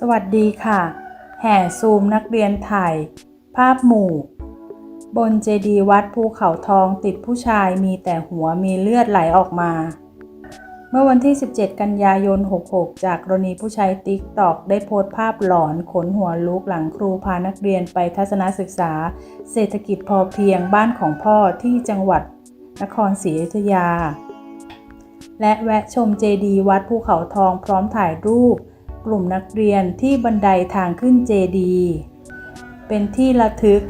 สวัสดีค่ะ แห่ซูมนักเรียนถ่าย ภาพหมู่ บนเจดีย์วัดภูเขาทองติดผู้ชายมีแต่หัวมีเลือดไหลออกมา เมื่อวันที่ 17 กันยายน 66 จากกรณีผู้ใช้ติ๊กตอกได้โพสต์ภาพหลอนขนหัวลุกหลังครูพานักเรียนไปทัศนศึกษา เศรษฐกิจพอเพียงบ้านของพ่อที่จังหวัดนครศรีอยุธยา และแวะชมเจดีย์วัดภูเขาทองพร้อมถ่ายรูป กลุ่มนักเรียนที่บันไดทางขึ้นเจดี เป็นที่ระทึก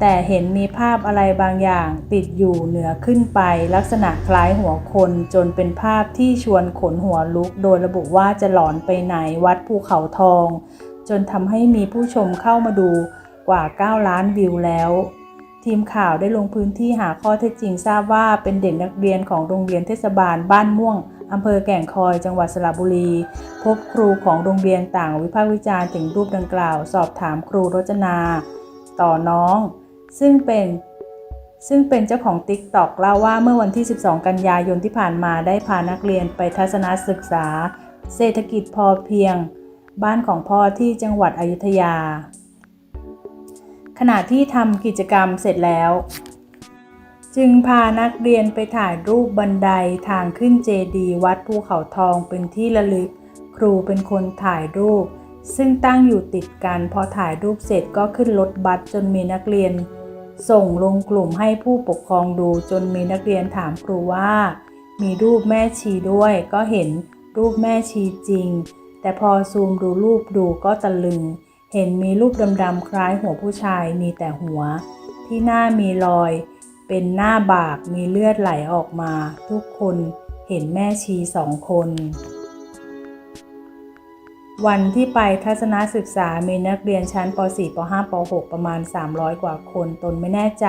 แต่เห็นมีภาพอะไรบางอย่างติดอยู่เหนือขึ้นไปลักษณะคล้ายหัวคนจนเป็นภาพที่ชวนขนหัวลุก โดยระบุว่าจะหลอนไปไหนวัดภูเขาทอง จนทำให้มีผู้ชมเข้ามาดูกว่า 9 ล้านวิวแล้วทีมข่าวได้ลงพื้นที่หาข้อเท็จจริงทราบว่าเป็นเด็กนักเรียนของโรงเรียนเทศบาลบ้านม่วง อำเภอแก่งคอย จังหวัดสระบุรี พบครูของโรงเรียนต่างวิพากษ์วิจารณ์ถึงรูปดังกล่าว สอบถามครูรจนา ต่อน้อง ซึ่งเป็นซึ่งเป็นเจ้าของ TikTok เล่าว่าเมื่อวันที่ 12 กันยายนที่ผ่านมาได้พานักเรียนไปทัศนศึกษา เศรษฐกิจพอเพียง บ้านของพ่อที่จังหวัดอยุธยา ขณะที่ทำกิจกรรมเสร็จแล้ว จึงพานักเรียนไปถ่ายรูปบันไดทางขึ้นเจดีวัดภูเขาทองเป็นที่ระลึก ครูเป็นคนถ่ายรูป ซึ่งตั้งอยู่ติดกันพอถ่ายรูปเสร็จก็ขึ้นรถบัสจนมีนักเรียน ส่งลงกลุ่มให้ผู้ปกครองดูจนมีนักเรียนถามครูว่า มีรูปแม่ชีด้วย ก็เห็นรูปแม่ชีจริง แต่พอซูมดูรูปดูก็ตะลึง เห็นมีรูปดำๆคล้ายหัวผู้ชายมีแต่หัว ที่หน้ามีรอย เป็นหน้าบากมีเลือดไหลออกมา ทุกคนเห็นแม่ชีสองคน วันที่ไปทัศนศึกษามีนักเรียนชั้นป .4 ป .5 ป .6 ประมาณ 300 กว่าคน ตนไม่แน่ใจ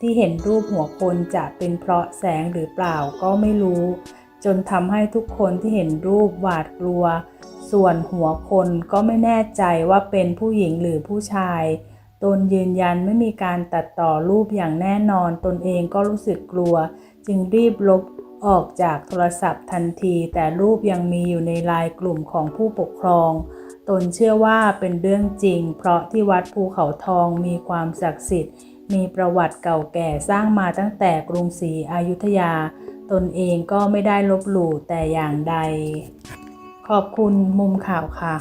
ที่เห็นรูปหัวคนจะเป็นเพราะแสงหรือเปล่าก็ไม่รู้ จนทำให้ทุกคนที่เห็นรูปหวาดกลัว ส่วนหัวคนก็ไม่แน่ใจว่าเป็นผู้หญิงหรือผู้ชาย ตนยืนยันไม่มีการตัดต่อรูปอย่างแน่นอน ตนเองก็รู้สึกกลัว จึงรีบลบออกจากโทรศัพท์ทันที แต่รูปยังมีอยู่ในไลน์กลุ่มของผู้ปกครอง ตนเชื่อว่าเป็นเรื่องจริง เพราะที่วัดภูเขาทองมีความศักดิ์สิทธิ์ มีประวัติเก่าแก่สร้างมาตั้งแต่กรุงศรีอยุธยา ตนเองก็ไม่ได้ลบหลู่แต่อย่างใด ขอบคุณมุมข่าวค่ะ